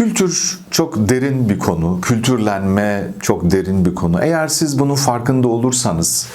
Kültür çok derin bir konu, kültürlenme çok derin bir konu. Eğer siz bunun farkında olursanız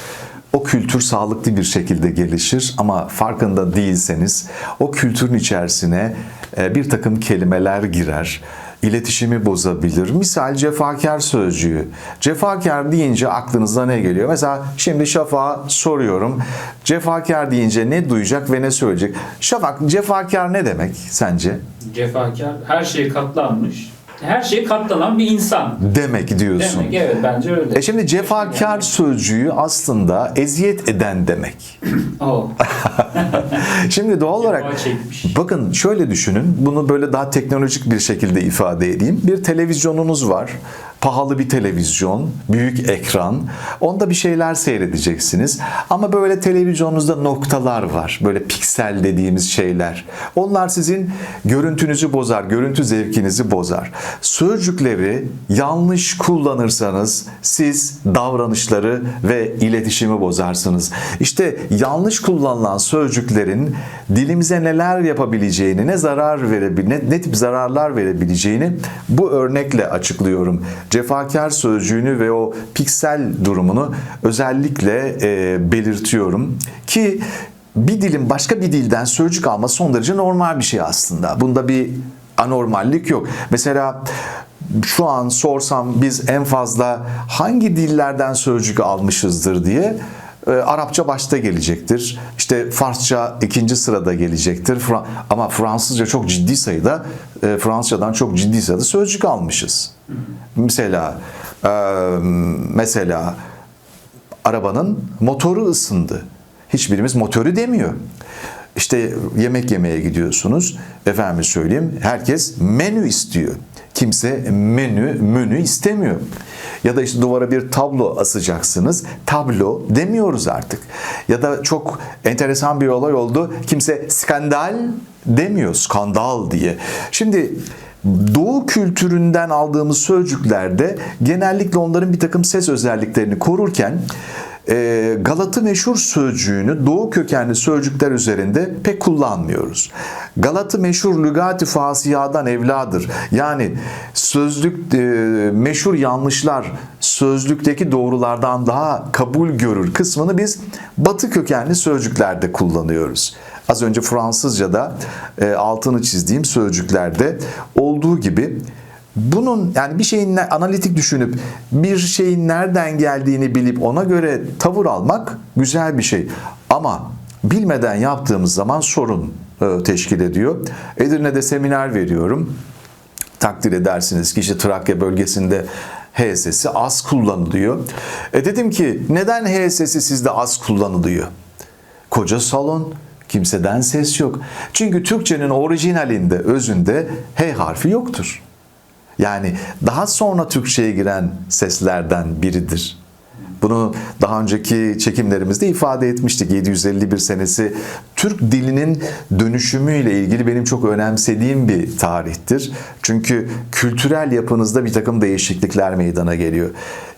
o kültür sağlıklı bir şekilde gelişir ama farkında değilseniz o kültürün içerisine e, bir takım kelimeler girer iletişimi bozabilir. Misal cefakar sözcüğü. Cefakar deyince aklınıza ne geliyor? Mesela şimdi Şafak'a soruyorum. Cefakar deyince ne duyacak ve ne söyleyecek? Şafak cefakar ne demek sence? Cefakar, her şeye katlanmış. Her şeye katlanan bir insan. Demek diyorsun. Demek evet bence öyle. E şimdi cefakar sözcüğü aslında eziyet eden demek. O. Şimdi doğal olarak çekmiş. bakın şöyle düşünün. Bunu böyle daha teknolojik bir şekilde ifade edeyim. Bir televizyonunuz var. Pahalı bir televizyon, büyük ekran. Onda bir şeyler seyredeceksiniz. Ama böyle televizyonunuzda noktalar var. Böyle piksel dediğimiz şeyler. Onlar sizin görüntünüzü bozar, görüntü zevkinizi bozar. Sözcükleri yanlış kullanırsanız siz davranışları ve iletişimi bozarsınız. İşte yanlış kullanılan sözcüklerin dilimize neler yapabileceğini, ne zarar verebil ne, ne tip zararlar verebileceğini bu örnekle açıklıyorum. Cefakar sözcüğünü ve o piksel durumunu özellikle e, belirtiyorum ki bir dilin başka bir dilden sözcük alması son derece normal bir şey aslında. Bunda bir anormallik yok. Mesela şu an sorsam biz en fazla hangi dillerden sözcük almışızdır diye e, Arapça başta gelecektir. İşte Farsça ikinci sırada gelecektir. Fra- ama Fransızca çok ciddi sayıda, e, Fransızcadan çok ciddi sayıda sözcük almışız. Mesela, e, mesela arabanın motoru ısındı. Hiçbirimiz motoru demiyor. İşte yemek yemeye gidiyorsunuz. Efendim söyleyeyim herkes menü istiyor. Kimse menü menü istemiyor. Ya da işte duvara bir tablo asacaksınız. Tablo demiyoruz artık. Ya da çok enteresan bir olay oldu. Kimse skandal demiyor. Skandal diye. Şimdi Doğu kültüründen aldığımız sözcüklerde genellikle onların bir takım ses özelliklerini korurken e, Galatı meşhur sözcüğünü Doğu kökenli sözcükler üzerinde pek kullanmıyoruz. Galatı meşhur lügati fasiyadan evladır. Yani sözlük e, meşhur yanlışlar sözlükteki doğrulardan daha kabul görür kısmını biz Batı kökenli sözcüklerde kullanıyoruz. Az önce Fransızca'da e, altını çizdiğim sözcüklerde olduğu gibi bunun yani bir şeyin analitik düşünüp bir şeyin nereden geldiğini bilip ona göre tavır almak güzel bir şey. Ama bilmeden yaptığımız zaman sorun e, teşkil ediyor. Edirne'de seminer veriyorum. Takdir edersiniz ki işte Trakya bölgesinde H sesi az kullanılıyor. E dedim ki neden H sesi sizde az kullanılıyor? Koca salon kimseden ses yok. Çünkü Türkçenin orijinalinde, özünde H harfi yoktur. Yani daha sonra Türkçe'ye giren seslerden biridir. Bunu daha önceki çekimlerimizde ifade etmiştik. 751 senesi Türk dilinin dönüşümüyle ilgili benim çok önemsediğim bir tarihtir. Çünkü kültürel yapınızda bir takım değişiklikler meydana geliyor.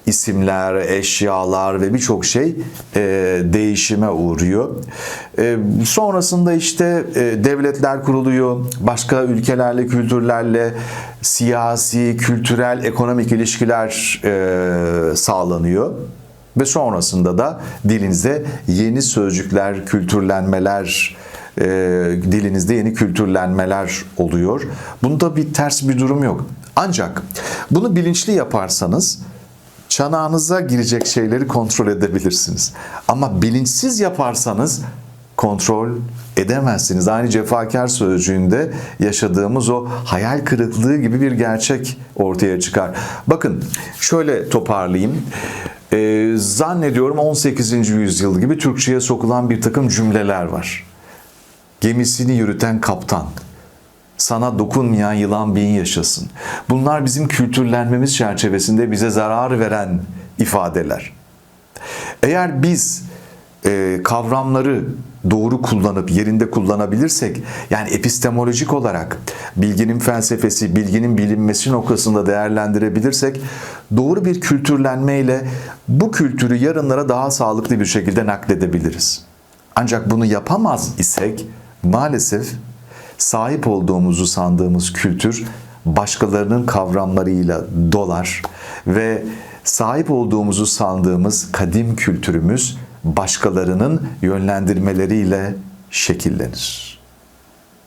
İsimler, eşyalar ve birçok şey e, değişime uğruyor. E, sonrasında işte e, devletler kuruluyor, başka ülkelerle, kültürlerle siyasi, kültürel, ekonomik ilişkiler e, sağlanıyor. Ve sonrasında da dilinize yeni sözcükler, kültürlenmeler, e, dilinizde yeni kültürlenmeler oluyor. Bunda bir ters bir durum yok. Ancak bunu bilinçli yaparsanız çanağınıza girecek şeyleri kontrol edebilirsiniz. Ama bilinçsiz yaparsanız kontrol edemezsiniz. Aynı cefakar sözcüğünde yaşadığımız o hayal kırıklığı gibi bir gerçek ortaya çıkar. Bakın şöyle toparlayayım. Ee, zannediyorum 18. yüzyıl gibi Türkçe'ye sokulan bir takım cümleler var. Gemisini yürüten kaptan, sana dokunmayan yılan bin yaşasın. Bunlar bizim kültürlenmemiz çerçevesinde bize zarar veren ifadeler. Eğer biz e, kavramları doğru kullanıp yerinde kullanabilirsek, yani epistemolojik olarak bilginin felsefesi, bilginin bilinmesi noktasında değerlendirebilirsek, doğru bir kültürlenmeyle bu kültürü yarınlara daha sağlıklı bir şekilde nakledebiliriz. Ancak bunu yapamaz isek maalesef sahip olduğumuzu sandığımız kültür başkalarının kavramlarıyla dolar ve sahip olduğumuzu sandığımız kadim kültürümüz başkalarının yönlendirmeleriyle şekillenir.